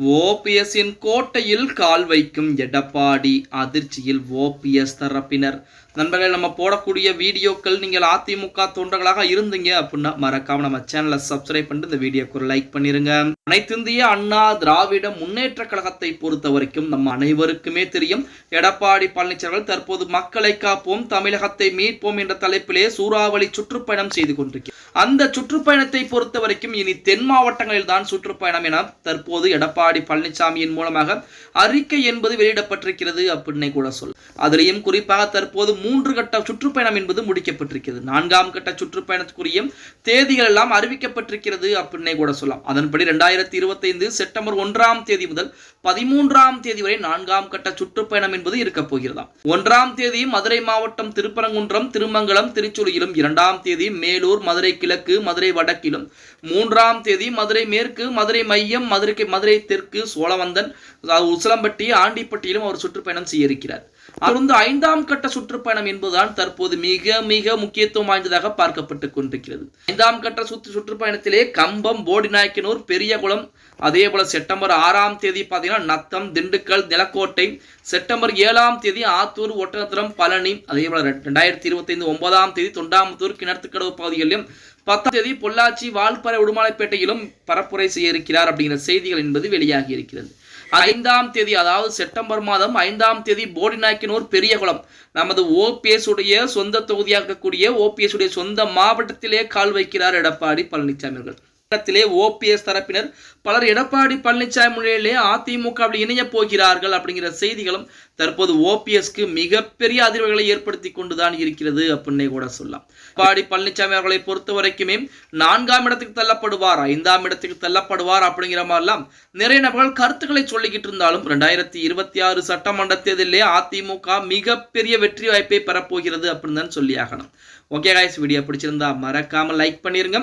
ஓபிஎஸ்ஸின் கோட்டையில் கால் வைக்கும் எடப்பாடி அதிர்ச்சியில் ஓபிஎஸ் தரப்பினர். நண்பர்களே நம்ம போடக்கூடிய வீடியோக்கள் நீங்கள் அதிமுக தொண்டர்களாக இருந்தீங்க அப்படின்னா மறக்காம நம்ம சேனலை சப்ஸ்கிரைப் பண்ணிட்டு இந்த வீடியோக்கு ஒரு லைக் பண்ணிருங்க. அனைத்திந்திய அண்ணா திராவிட முன்னேற்ற கழகத்தை பொறுத்த வரைக்கும் நம்ம அனைவருக்குமே தெரியும். எடப்பாடி பழனிசாமி தற்போது மக்களை காப்போம் தமிழகத்தை மீட்போம் என்ற தலைப்பிலே சூறாவளி சுற்றுப்பயணம் செய்து கொண்டிருக்கிறார். அந்த சுற்றுப்பயணத்தை பொறுத்த வரைக்கும் இனி தென் மாவட்டங்களில் தான் சுற்றுப்பயணம் என தற்போது எடப்பாடி எடப்பாடி பழனிசாமியின் மூலமாக அறிக்கை என்பது வெளியிடப்பட்டிருக்கிறது அப்படின்னு கூட சொல். அதிலையும் குறிப்பாக தற்போது மூன்று கட்ட சுற்றுப்பயணம் என்பது முடிக்கப்பட்டிருக்கிறது. நான்காம் கட்ட சுற்றுப்பயணத்துக்குரிய தேதிகள் எல்லாம் அறிவிக்கப்பட்டிருக்கிறது அப்படின்னே கூட சொல்லலாம். அதன்படி ரெண்டாயிரத்தி இருபத்தைந்து செப்டம்பர் ஒன்றாம் தேதி முதல் பதிமூன்றாம் தேதி வரை நான்காம் கட்ட சுற்றுப்பயணம் என்பது இருக்கப் போகிறதாம். ஒன்றாம் தேதி மதுரை மாவட்டம் திருப்பரங்குன்றம் திருமங்கலம் திருச்சுழியிலும் இரண்டாம் தேதி மேலூர் மதுரை கிழக்கு மதுரை வடக்கிலும் மூன்றாம் தேதி மதுரை மேற்கு மதுரை மையம் மதுரை மதுரை தெற்கு சோழவந்தன் உசிலம்பட்டி ஆண்டிப்பட்டியிலும் அவர் சுற்றுப்பயணம் செய்ய இருக்கிறார் தொடர்ந்து ஐந்தாம் கட்ட சுற்றுப்பயணம் என்பதுதான் தற்போது மிக மிக முக்கியத்துவம் வாய்ந்ததாக பார்க்கப்பட்டு கொண்டிருக்கிறது. ஐந்தாம் கட்ட சுற்று சுற்றுப்பயணத்திலே கம்பம் போடிநாயக்கனூர் பெரியகுளம் அதே போல செப்டம்பர் ஆறாம் தேதி பார்த்தீங்கன்னா நத்தம் திண்டுக்கல் நிலக்கோட்டை செப்டம்பர் ஏழாம் தேதி ஆத்தூர் ஒட்டநத்திரம் பழனி அதே போல ரெண்டாயிரத்தி இருபத்தைந்து ஒன்பதாம் தேதி தொண்டாமுத்தூர் கிணத்துக்கடவு பகுதிகளிலும் பத்தாம் தேதி பொள்ளாச்சி வால்பறை உடுமலைப்பேட்டையிலும் பரப்புரை செய்ய இருக்கிறார் அப்படிங்கிற செய்திகள் என்பது வெளியாகி இருக்கிறது. ஐந்தாம் தேதி அதாவது செப்டம்பர் மாதம் ஐந்தாம் தேதி போடிநாயக்கனூர் பெரியகுளம். நமது ஓபிஎஸ் உடைய சொந்த தொகுதியாக இருக்கக்கூடிய ஓபிஎஸ் உடைய சொந்த மாவட்டத்திலே கால் வைக்கிறார் எடப்பாடி பழனிசாமி அவர்கள். நேரத்திலே ஓபிஎஸ் தரப்பினர் பலர் எடப்பாடி பழனிசாமி முன்னிலையிலே அதிமுக இணைய போகிறார்கள் அப்படிங்கிற செய்திகளும் தற்போது ஓபிஎஸ்க்கு மிகப்பெரிய அதிர்வுகளை ஏற்படுத்தி கொண்டுதான் இருக்கிறது அப்படின்னே கூட சொல்லலாம். எடப்பாடி பழனிசாமி அவர்களை பொறுத்த வரைக்குமே நான்காம் இடத்துக்கு தள்ளப்படுவார் ஐந்தாம் இடத்துக்கு தள்ளப்படுவார் அப்படிங்கிற மாதிரிலாம் நிறைய நபர்கள் கருத்துக்களை சொல்லிக்கிட்டு இருந்தாலும் ரெண்டாயிரத்தி இருபத்தி ஆறு சட்டமன்ற தேர்தலிலே அதிமுக மிகப்பெரிய வெற்றி வாய்ப்பை பெறப்போகிறது அப்படின்னு தான் சொல்லி ஆகணும். ஓகே காய்ஸ் வீடியோ பிடிச்சிருந்தா மறக்காம லைக் பண்ணிருங்க.